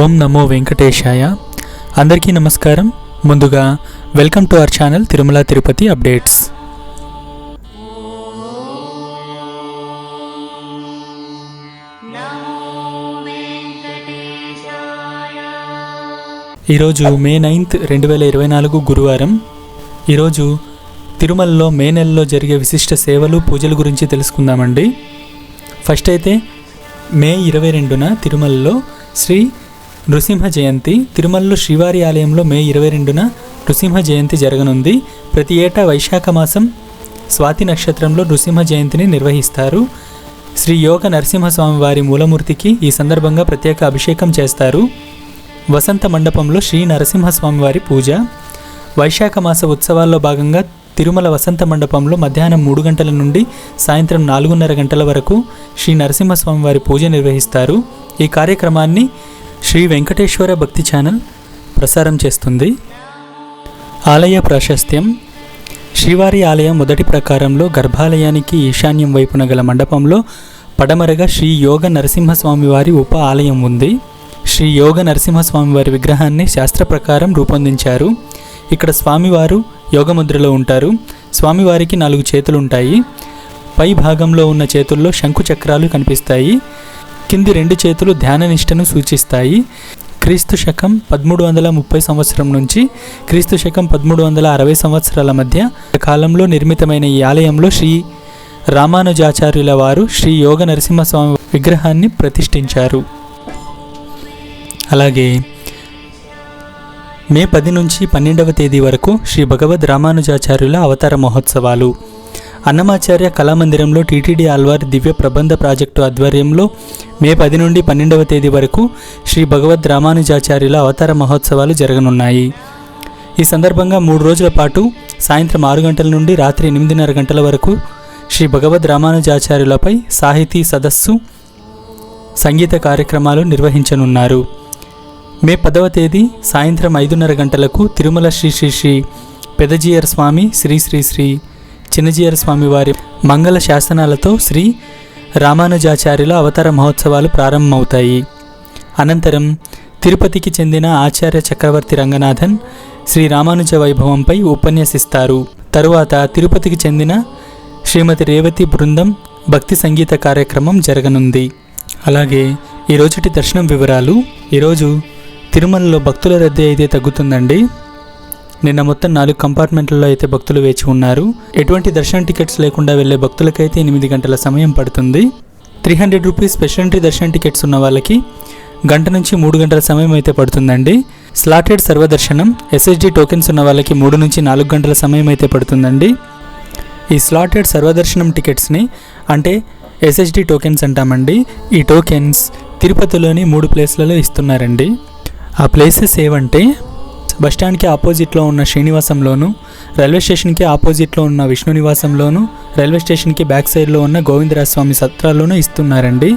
ఓం నమో వెంకటేశాయ. అందరికీ నమస్కారం. ముందుగా welcome to our channel Tirumala Tirupati updates. ఈరోజు మే నైన్త్ రెండు వేల ఇరవై నాలుగు గురువారం. ఈరోజు తిరుమలలో మే నెలలో జరిగే విశిష్ట సేవలు పూజల గురించి తెలుసుకుందామండి. ఫస్ట్ అయితే మే ఇరవై రెండున తిరుమలలో శ్రీ నృసింహ జయంతి తిరుమలలో శ్రీవారి ఆలయంలో మే ఇరవై రెండున నృసింహ జయంతి జరగనుంది. ప్రతి ఏటా వైశాఖ మాసం స్వాతి నక్షత్రంలో నృసింహ జయంతిని నిర్వహిస్తారు. శ్రీ యోగ నరసింహస్వామి వారి మూలమూర్తికి ఈ సందర్భంగా ప్రత్యేక అభిషేకం చేస్తారు. వసంత మండపంలో శ్రీ నరసింహస్వామి వారి పూజ. వైశాఖ మాస ఉత్సవాల్లో భాగంగా తిరుమల వసంత మండపంలో మధ్యాహ్నం మూడు గంటల నుండి సాయంత్రం నాలుగున్నర గంటల వరకు శ్రీ నరసింహస్వామి వారి పూజ నిర్వహిస్తారు. ఈ కార్యక్రమాన్ని శ్రీ వెంకటేశ్వర భక్తి ఛానల్ ప్రసారం చేస్తుంది. ఆలయ ప్రాశస్త్యం. శ్రీవారి ఆలయం మొదటి ప్రకారంలో గర్భాలయానికి ఈశాన్యం వైపున గల మండపంలో పడమరగా శ్రీ యోగ నరసింహస్వామి వారి ఉప ఆలయం ఉంది. శ్రీ యోగ నరసింహస్వామి వారి విగ్రహాన్ని శాస్త్ర ప్రకారం రూపొందించారు. ఇక్కడ స్వామివారు యోగముద్రలో ఉంటారు. స్వామివారికి నాలుగు చేతులు ఉంటాయి పై భాగంలో ఉన్న చేతుల్లో శంకు చక్రాలు కనిపిస్తాయి. కింది రెండు చేతులు ధ్యాననిష్టను సూచిస్తాయి. క్రీస్తు శకం పదమూడు వందల ముప్పై సంవత్సరం నుంచి క్రీస్తు శకం పదమూడు వందల అరవై సంవత్సరాల మధ్య కాలంలో నిర్మితమైన ఈ ఆలయంలో శ్రీ రామానుజాచార్యుల వారు శ్రీ యోగ నరసింహస్వామి విగ్రహాన్ని ప్రతిష్ఠించారు. అలాగే మే పది నుంచి పన్నెండవ తేదీ వరకు శ్రీ భగవద్ రామానుజాచార్యుల అవతార మహోత్సవాలు. అన్నమాచార్య కళామందిరంలో టీటీడీ ఆల్వార్ దివ్య ప్రబంధ ప్రాజెక్టు ఆధ్వర్యంలో మే పది నుండి పన్నెండవ తేదీ వరకు శ్రీ భగవద్ రామానుజాచార్యుల అవతార మహోత్సవాలు జరగనున్నాయి. ఈ సందర్భంగా మూడు రోజుల పాటు సాయంత్రం ఆరు గంటల నుండి రాత్రి ఎనిమిదిన్నర గంటల వరకు శ్రీ భగవద్ రామానుజాచార్యులపై సాహితీ సదస్సు సంగీత కార్యక్రమాలు నిర్వహించనున్నారు. మే పదవ తేదీ సాయంత్రం ఐదున్నర గంటలకు తిరుమల శ్రీ శ్రీ శ్రీ పెదజీయర్ స్వామి శ్రీ శ్రీ శ్రీ చిన్నజీయర స్వామివారి మంగళ శాసనాలతో శ్రీ రామానుజాచార్యుల అవతార మహోత్సవాలు ప్రారంభమవుతాయి. అనంతరం తిరుపతికి చెందిన ఆచార్య చక్రవర్తి రంగనాథన్ శ్రీ రామానుజ వైభవంపై ఉపన్యసిస్తారు. తరువాత తిరుపతికి చెందిన శ్రీమతి రేవతి బృందం భక్తి సంగీత కార్యక్రమం జరగనుంది. అలాగే ఈ రోజుటి దర్శనం వివరాలు ఈరోజు తిరుమలలో భక్తుల రద్దీ అయితే తగ్గుతుందండి. నిన్న మొత్తం నాలుగు కంపార్ట్మెంట్లలో అయితే భక్తులు వేచి ఉన్నారు. ఎటువంటి దర్శనం టికెట్స్ లేకుండా వెళ్ళే భక్తులకైతే ఎనిమిది గంటల సమయం పడుతుంది. Three hundred rupees special entry దర్శనం టికెట్స్ ఉన్న వాళ్ళకి గంట నుంచి మూడు గంటల సమయం అయితే పడుతుందండి. స్లాటెడ్ సర్వదర్శనం ఎస్ఎస్డి టోకెన్స్ ఉన్న వాళ్ళకి మూడు నుంచి నాలుగు గంటల సమయం అయితే పడుతుందండి. ఈ స్లాటెడ్ సర్వదర్శనం టికెట్స్ని అంటే ఎస్ఎస్డి టోకెన్స్ అంటామండి. ఈ టోకెన్స్ తిరుపతిలోని మూడు ప్లేస్లలో ఇస్తున్నారండి. ఆ ప్లేసెస్ ఏవంటే బస్టాండ్కి ఆపోజిట్లో ఉన్న శ్రీనివాసంలోను రైల్వే స్టేషన్కి ఆపోజిట్లో ఉన్న విష్ణు నివాసంలోను రైల్వే స్టేషన్కి బ్యాక్ సైడ్లో ఉన్న గోవిందరాజ స్వామి సత్రాల్లోనూ ఇస్తున్నారండి.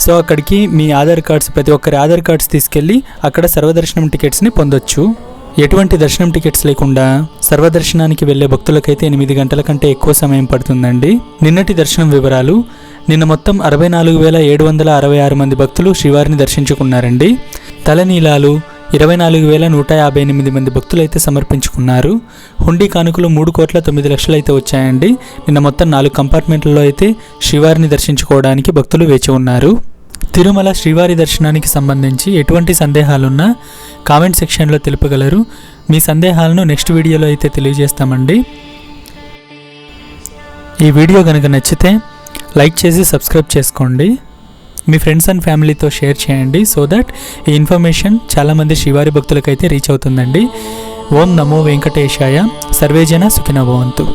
సో అక్కడికి మీ ఆధార్ కార్డ్స్ ప్రతి ఒక్కరి ఆధార్ కార్డ్స్ తీసుకెళ్ళి అక్కడ సర్వదర్శనం టికెట్స్ని పొందొచ్చు. ఎటువంటి దర్శనం టికెట్స్ లేకుండా సర్వదర్శనానికి వెళ్ళే భక్తులకైతే ఎనిమిది గంటల కంటే ఎక్కువ సమయం పడుతుందండి. నిన్నటి దర్శనం వివరాలు నిన్న మొత్తం అరవై నాలుగు వేల ఏడు వందల అరవై ఆరు మంది భక్తులు శ్రీవారిని దర్శించుకున్నారండి. తలనీలాలు ఇరవై నాలుగు వేల నూట యాభై ఎనిమిది మంది భక్తులైతే సమర్పించుకున్నారు. హుండీ కానుకలు మూడు కోట్ల తొమ్మిది లక్షలు అయితే వచ్చాయండి. నిన్న మొత్తం నాలుగు కంపార్ట్మెంట్లలో అయితే శ్రీవారిని దర్శించుకోవడానికి భక్తులు వేచి ఉన్నారు. తిరుమల శ్రీవారి దర్శనానికి సంబంధించి ఎటువంటి సందేహాలున్నా కామెంట్ సెక్షన్లో తెలుపగలరు. మీ సందేహాలను నెక్స్ట్ వీడియోలో అయితే తెలియజేస్తామండి. ఈ వీడియో కనుక నచ్చితే లైక్ చేసి సబ్స్క్రైబ్ చేసుకోండి. మీ ఫ్రెండ్స్ అండ్ ఫ్యామిలీతో షేర్ చేయండి సో దట్ ఈ ఇన్ఫర్మేషన్ చాలామంది శివారి భక్తులకైతే రీచ్ అవుతుందండి. ఓం నమో వెంకటేశాయ. సర్వేజన సుఖినభవంతు